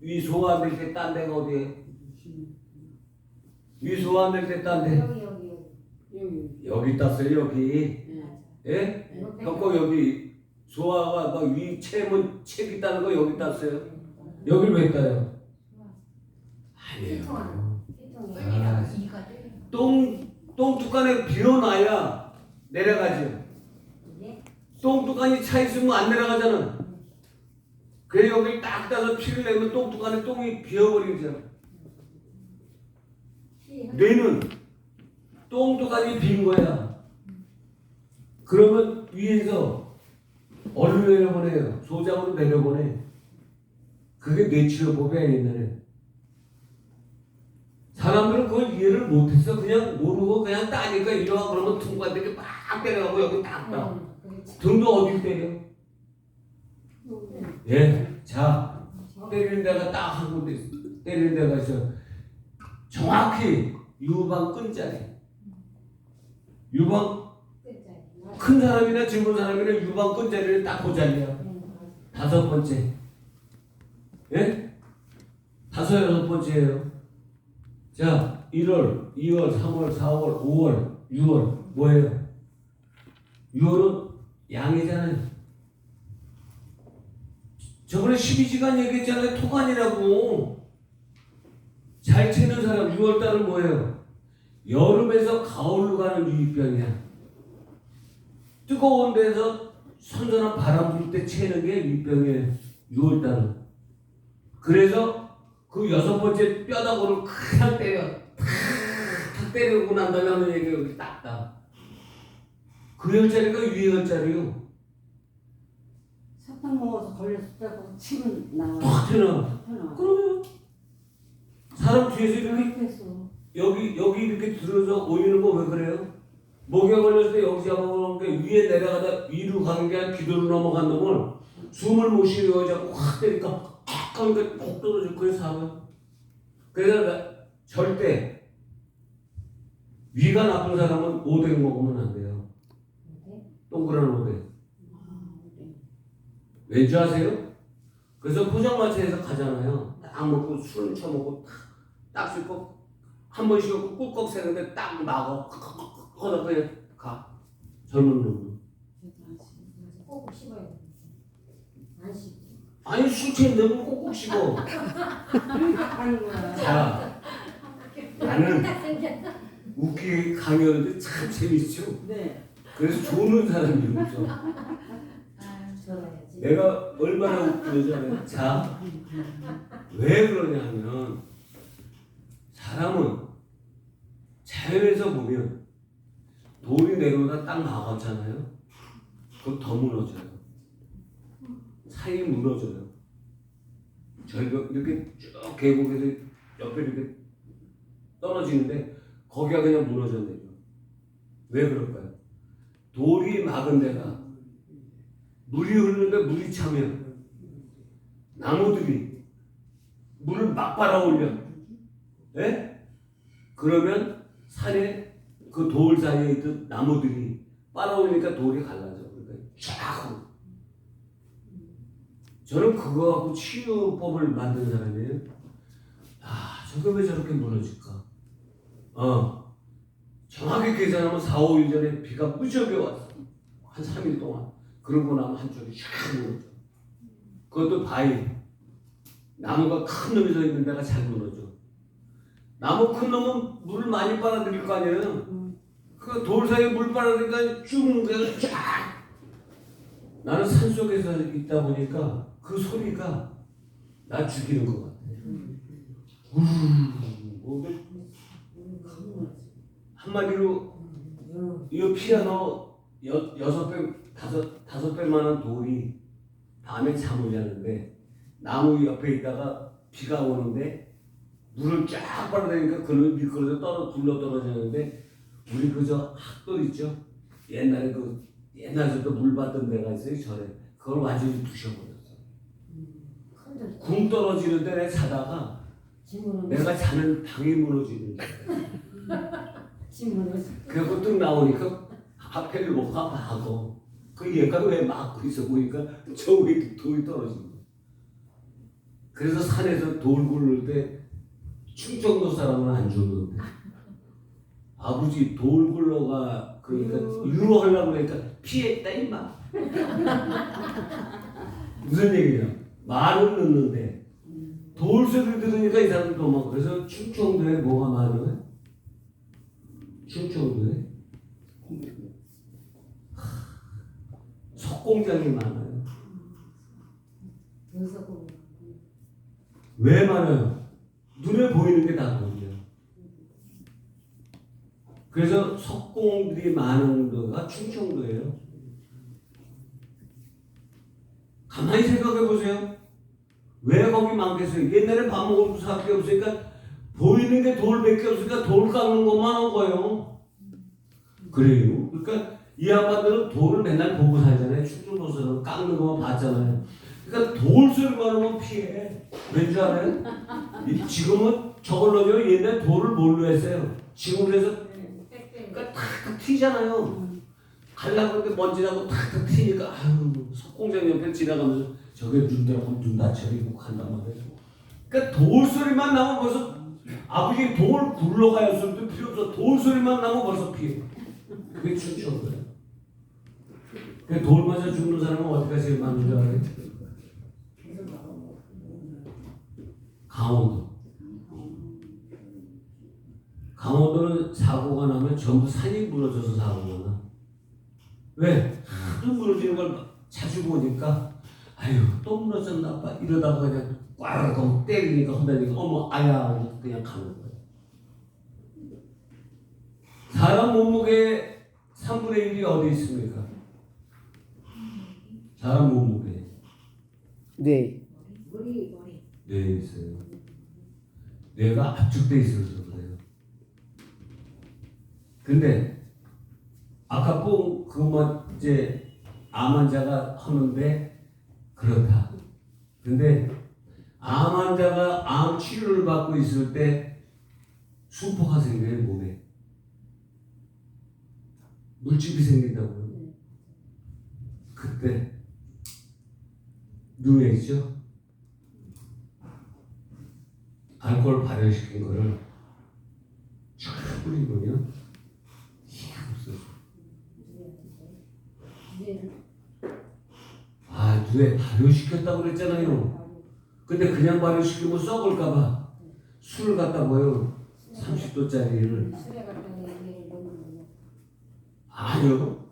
위 소화 안될때딴 데가 어디에? 위 소화 안될때딴 데? 여기 여기 여기. 여기 땄어요 여기. 네. 예? 이거 벽고 여기 소화가 막 위 체면 책 있다는 거 여기 땄어요. 여길 왜 따요? 아니에요. 아, 이가 돼. 똥 똥뚜껑에 비워놔야 내려가죠. 이게 똥뚜껑이 차 있으면 안 내려가잖아. 그래 여기 딱 따서 피를 내면 똥뚜껑에 똥이 비어버리죠. 피. 뇌는 똥뚜껑이 빈 거야. 그러면 위에서 얼른 내려보내요. 소장으로 내려보내. 그게 뇌치료법이야 옛날에. 사람들은 그걸 이해를 못했어. 그냥 모르고 그냥 따니까 이러와 그러면 등반대게 막 때려가고 여기 딱 따. 응, 그렇지. 등도 어디 때려? 예. 자, 때리는 데가 딱 한 군데. 때리는 데가 있어. 정확히 유방 끈자리. 유방. 큰 사람이나 젊은 사람이나 유방 끈자리를 딱 보자리야. 응, 다섯 번째. 예? 다섯 여섯 번째예요. 자, 1월, 2월, 3월, 4월, 5월, 6월 뭐예요? 6월은 양이잖아요. 저번에 12시간 얘기했잖아요. 토간이라고. 잘 채는 사람 6월 달은 뭐예요? 여름에서 가을로 가는 유입병이야. 뜨거운 데서 선선한 바람 불 때 채는 게 유입병이에요. 6월 달은. 그래서 그 여섯 번째 뼈다구를 그냥 때려. 탁 때리고 난 다음에 하는 얘기가 여기 딱 딱. 그 열자리가 위에 열자리요. 사탕 먹어서 걸렸다고 치면 나와. 팍 튀나. 하나. 그러면 사람 뒤에서 이렇게 그래서 여기 여기 이렇게 들어서 오이는 거 왜 그래요? 목에 걸렸을 때 여기 잡아보는 게 위에 내려가다 위로 가는 게 아니라 기도로 넘어간 놈을 숨을 못 쉬어 자꾸 확 때리니까 팍 하니까 푹 떨어질 거예요 사람. 그래서 나- 절대 위가 나쁜 사람은 오뎅 먹으면 안 돼요. 동그란 오뎅. 왠지 아세요? 그래서 포장마차에서 가잖아요. 딱 먹고 술 처먹고 딱 씹고 한번 쉬고 꿀꺽 새는데 딱 막어 하다 그냥 가 젊은 놈은 꼭 씹어야 돼. 안 씹지. 아니 술 취했는데 뭘 꼭꼭 씹어 하는 거야. 자 나는. 웃기게 강의하는데 참 재밌죠 네. 그래서 좋은 사람이 없어 들어야지. 내가 얼마나 웃기는지 알아요? 자 왜 그러냐면 사람은 자연에서 보면 돌이 내려오다 딱 나갔잖아요 그거 더 무너져요 사이 무너져요 저희가 이렇게 쭉 계곡에서 옆에 이렇게 떨어지는데 거기가 그냥 무너졌네요 왜 그럴까요? 돌이 막은 데가 물이 흐르는데 물이 차면 나무들이 물을 막 빨아올려. 예? 그러면 산에 그 돌 사이에 있던 나무들이 빨아올리니까 돌이 갈라져. 그러니까. 저는 그거 갖고 치유법을 만든 사람이에요. 아 저게 왜 저렇게 무너질까? 어. 정확히 계산하면 4, 5일 전에 비가 무지하게 왔어. 한 3일 동안 그러고 나면 한쪽이 쫙 무너져 그것도 바위. 나무가 큰 놈이 서 있는 데가 잘 무너져 나무 큰 놈은 물을 많이 빨아들일 거 아니에요. 그 돌 사이에 물 빨아들이니까 쭉 그래서 쫙. 나는 산 속에서 있다 보니까 그 소리가 나 죽이는 것 같아. 우 뭐, 한마디로 이 피아노 여, 여섯 배 다섯 다섯 배만한 돌이 밤에 잠을 자는데 나무 옆에 있다가 비가 오는데 물을 쫙 빨아대니까 그놈이 미끄러져 떨어 굴러 떨어지는데 우리 그저 학돌 있죠? 옛날에 그 옛날부터 물 받던 데가 있어요 절에. 그걸 완전히 부셔버렸어. 굶 떨어지는데 내 자다가 내가 자는 방이 무너지는 거야. 지문은 그리고 뚝 나오니까 앞에를 못 가고 그 얘가 왜 막고 있어 보니까 저 위에 돌이 떨어진 거야 그래서 산에서 돌 굴릴 때 충청도 사람은 안 줬는데 아버지 돌 굴러가 그러니까 유로 하려고 그러니까 피했다 임마. 무슨 얘기냐 말은 넣는데 돌 소리 들으니까 이 사람 도망 그래서 충청도에 뭐가 많아요? 충청도에 석 공장이 많아요 왜 많아요? 눈에 보이는 게다 거기야. 그래서 석공들이 많은 데가 충청도예요. 가만히 생각해 보세요. 왜 거기 많겠어요? 옛날에 밥 먹을 수밖에 없으니까 보이는 게 돌밖에 없으니까 돌 깎는 것만 한 거예요. 그래요. 그러니까 이 아빠들은 돌을 맨날 보고 살잖아요. 충청도서는 깎는 것만 봤잖아요. 그러니까 돌 소리만 하면 피해. 왠 줄 알아요? 이- 지금은 저걸로요 옛날 돌을 뭘로 했어요? 지금 그래서 빽빽 그러니까 탁탁 튀잖아요. 갈라고 그렇게 먼지 나고 탁탁 튀니까 아유 석공장 옆에 지나가면서 저게 눈대고 눈 다쳐리고 간단 말이에요. 그러니까 돌 소리만 나면 벌써 아버지 돌 굴러가야 소리도 필요 없어. 돌 소리만 나면 벌써 피해. 그게 춤추는 거예요. 돌 맞아 죽는 사람은 제일 많은 줄 알아요? 강원도. 강원도는 사고가 나면 전부 산이 무너져서 사고가 나. 왜? 하도 무너지는 걸 자주 보니까 아유 또 무너졌나 봐 이러다가 그냥 하고 때리니까 혼다니까 어머 아야 그냥 가는 거예요. 사람 몸무게 3분의 1이 어디 있습니까? 사람 몸무게 네. 머리 머리 뇌에 있어요. 뇌가 압축돼 있어서 그래요. 근데 아까 뽕그뭐 이제 암 환자가 하는데 그렇다. 근데 암 환자가 암 치료를 받고 있을 때 수포가 생겨요 몸에 물집이 생긴다고요. 그때 뇌죠. 알코올 발효시킨 거를 쫙 뿌리면 힘이 없어져. 아, 뇌 발효시켰다고 그랬잖아요. 근데 그냥 발효시키면 썩을까봐 술을 갖다 모여 30도짜리를 술에 갔다가 얘기를 너무 아니요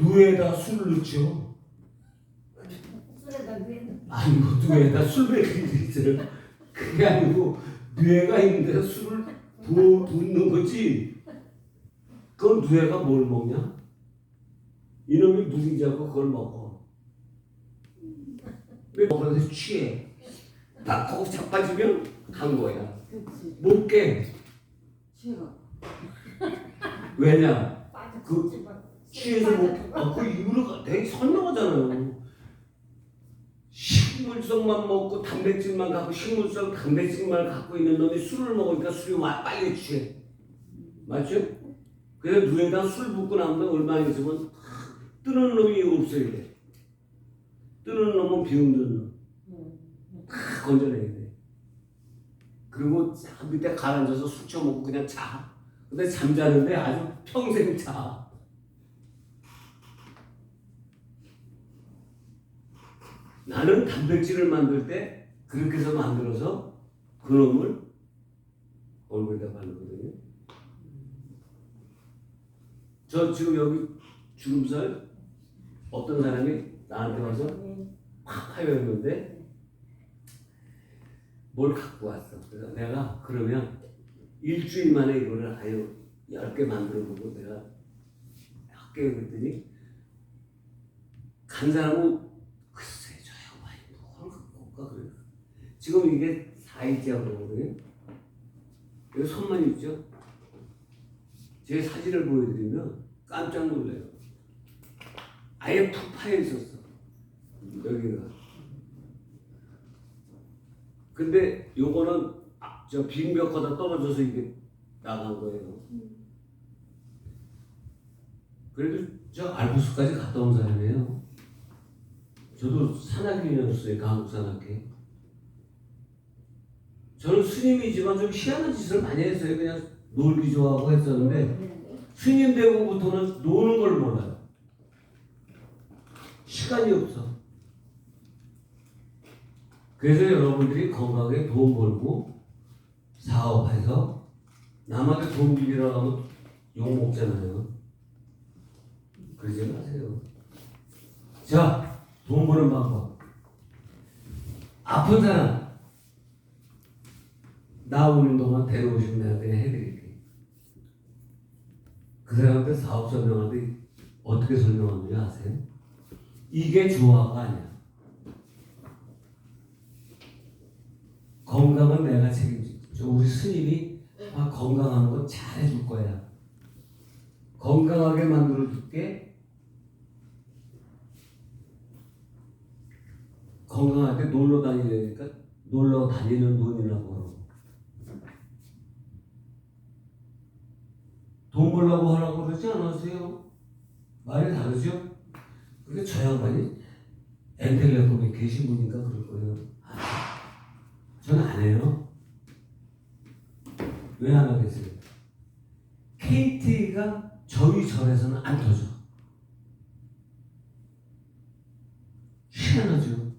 뇌에다 술을 넣죠. 술에다 왜 아니고 뇌에다 술배기들 있잖아요. 그게 아니고 뇌가 있는 데서 술을 부어 붓는 거지. 그건 뇌가 뭘 먹냐? 이놈이 무기자고 그걸 먹어. 왜 먹으면서 취해? 딱 거기 자빠지면 간 거야. 못 깨. 왜냐? 그 취해서 못. 아, 그 이유가 되게 선명하잖아요. 식물성만 먹고 단백질만 갖고 식물성 단백질만 갖고 있는 놈이 술을 먹으니까 술이 와 빨리 취해. 맞죠? 그래서 눈에다 술 붓고 나면 얼마 있으면 뜨는 놈이 없어야 돼. 뜨는 놈은 비웃는 놈. 다 건져내야 돼. 그리고 자, 밑에 가라앉아서 술 처먹고 그냥 자. 근데 잠자는데 아주 평생 자. 나는 단백질을 만들 때 그렇게 해서 만들어서 그놈을 얼굴에다 바르거든요. 저 지금 여기 주름살 어떤 사람이 나한테 와서 팍 하였는데 뭘 갖고 왔어. 그래서 내가 그러면 일주일 만에 이거를 아예 열개 만들어 보고 내가 할게 그랬더니 간 사람은 글쎄 저 양반이 뭘 갖고 올까 그래. 지금 이게 4일째 그러거든요. 여기 손만 있죠? 제 사진을 보여드리면 깜짝 놀래요. 아예 푹 파여 있었어. 여기가. 근데 요거는 아, 저 빙벽보다 떨어져서 이게 나간 거예요. 그래도 저 알프스까지 갔다 온 사람이에요. 저도 산악인이었어요. 강북 산악회. 저는 스님이지만 좀 희한한 짓을 많이 했어요. 그냥 놀기 좋아하고 했었는데 그랬는데 스님 되고부터는 노는 걸 몰라요. 시간이 없어. 그래서 여러분들이 건강에 돈 벌고 사업해서 남한테 돈 빌리러 가면 욕 먹잖아요. 그러지 마세요. 자, 돈 버는 방법. 아픈 사람 나오는 동안 데려오시면 내가 그냥 해드릴게. 그 사람한테 사업 설명하는데 어떻게 설명하는지 아세요? 이게 조화가 아니야. 건강은 내가 책임져. 우리 스님이 아, 건강한 거 잘해줄 거야. 건강하게 만들어 줄게. 건강하게 놀러 다니려니까 놀러 다니는 돈이라고 그러고. 돈 벌라고 하라고 그러지 않았어요? 말이 다르죠? 근데 저 양반이 엔텔레콤에 계신 분인가 그럴 거예요. 아, 저는 안 해요. 왜 안 하겠어요? KT가 저희 절에서는 안 터져. 희한하죠.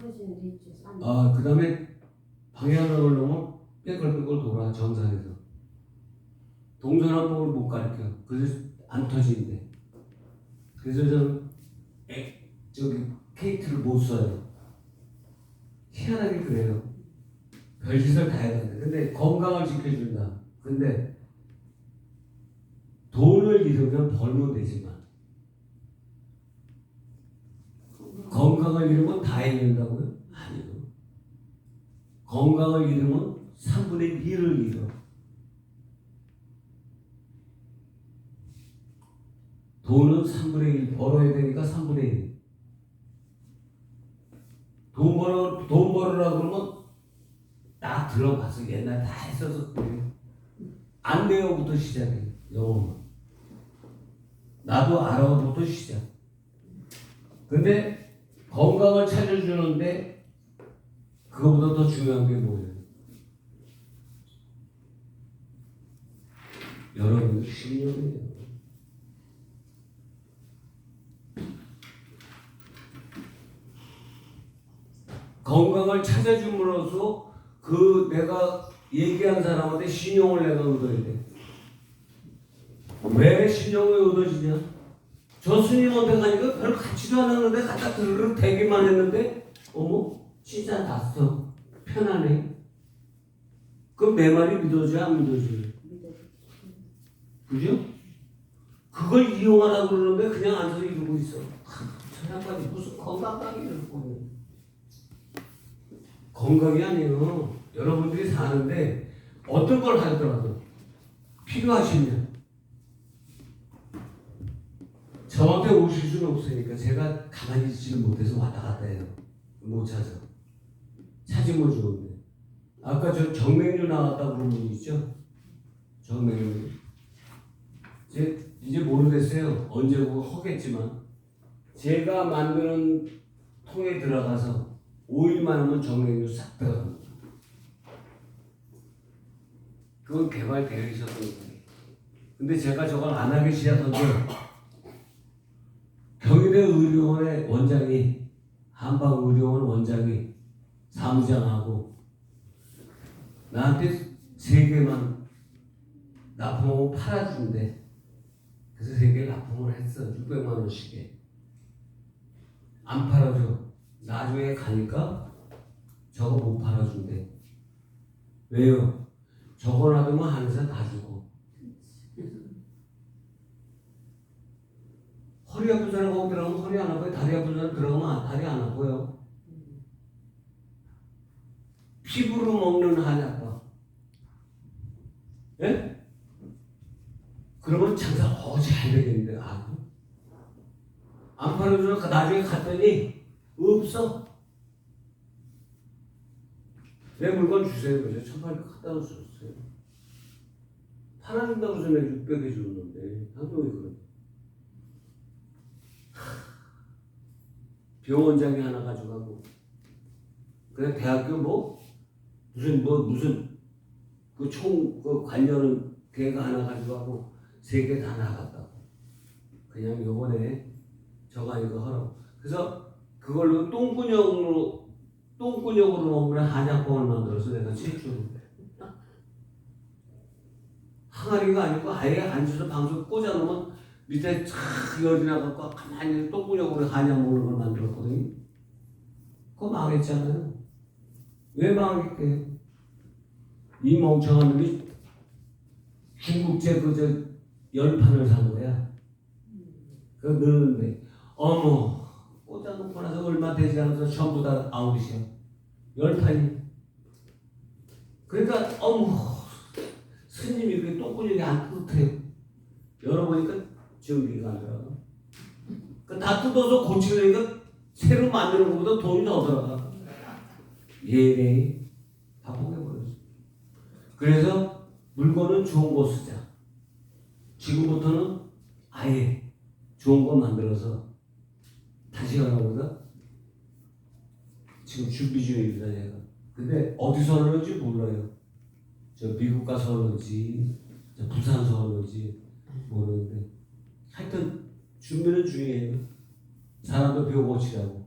됐지 산 아, 그 다음에 방향을 놓으면 빼걸빼걸 돌아, 정상에서. 동전한복을 못 가르쳐. 그래서 안 터지는데. 그래서 저는 에, 저기 KT를 못 써요. 희한하게 그래요. 별짓을 다 해야 돼. 근데 건강을 지켜준다. 근데 돈을 잃으면 벌면 되지만 건강을 잃으면 다 잃는다고요? 아니요. 건강을 잃으면 3분의 1을 잃어. 돈은 3분의 1 벌어야 되니까 3분의 1. 돈 벌어 돈 벌으라 그러면 딱 들어가서 옛날 다 했어서. 안 돼요부터 시작해 영어만. 나도 알아부터 시작. 근데 건강을 찾아주는데 그거보다 더 중요한 게 뭐예요? 여러분의 신념이에요. 건강을 찾아줌으로써 그 내가 얘기한 사람한테 신용을 내가 얻어야 돼. 왜 신용이 얻어지냐? 저 스님한테 가니까 별 같지도 않았는데 갖다 들으러 대기만 했는데 어머 진짜 났어 편하네 그럼 내 말이 믿어져요 안 믿어져요? 그죠? 그걸 이용하라고 그러는데 그냥 앉아서 이러고 있어 하, 저 양반이 무슨 건강감이 이러고 건강이 아니에요 여러분들이 사는데 어떤 걸 하더라도 필요하시면 저한테 오실 수는 없으니까 제가 가만히 있지를 못해서 왔다 갔다 해요. 못 찾아. 찾으면 좋은데. 아까 저 정맥류 나왔다고 그런 분 있죠? 정맥류. 이제, 이제 모르겠어요. 언제 그거 하겠지만. 제가 만드는 통에 들어가서 5일만 하면 정맥류 싹 들어갑니다. 그건 개발되어 있었던 거예요. 근데 제가 저걸 안 하기 시작한 게 경희대 의료원의 원장이 한방 의료원 원장이 사무장하고 나한테 세 개만 납품하고 팔아준대. 그래서 세개 납품을 했어. 600만 원씩에. 안 팔아줘. 나중에 가니까 저거 못 팔아준대. 왜요? 저거 놔두면 한의사 다 주고. 허리 아픈 사람 거기 들어가면 허리 안 아파요. 다리 아픈 사람 들어가면 다리 안 아파요. 피부로 먹는 한약과. 예? 그러면 장사 어잘 되겠는데 아. 안 팔아주면 나중에 갔더니 없어. 내 물건 주세요. 그래서 1800 갖다 줬어요. 팔아준다고 해서 내가 600 해줬는데 한동이 그래. 병원장이 하나 가져가고 그래 대학교 뭐 무슨 뭐 무슨 그총그 관련 계획 하나 가지고 하고 세 개 다 나갔다고. 그냥 요번에 저거 이거 하라고. 그래서 그걸로 똥구녕으로 똥구녕으로 먹는 한약봉을 만들어서 내가 제주로 항아리가 아니고 아예 앉아서 방송 꽂아놓으면 밑에 쫙 열이 나갖고 가만히 똥구녕으로 한약 먹는 걸 만들었거든요. 그거 망했잖아요. 왜 망했게요? 이 멍청한 놈이 중국제 그저 열 판을 산 거야. 그 넣는데 어머 꽂아놓고 나서 얼마 되지 않아서 전부 다 아웃이야. 열 판이. 그러니까 어머 스님이 이렇게 똥구녕이 안 뿌듯해요. 열어보니까 전기가 안 들어가. 그다 뜯어서 고치려니까 새로 만드는 것보다 돈이 더 들어가. 예네. 다 포기해버렸어. 그래서 물건은 좋은 거 쓰자. 지금부터는 아예 좋은 거 만들어서 다시 가나보다 지금 준비 중입니다, 제가. 근데 어디서 하는지 몰라요. 저 미국 가서 하는지, 저 부산서 하는지 모르는데 하여튼 준비는 중이에요. 사람도 배워보시라고.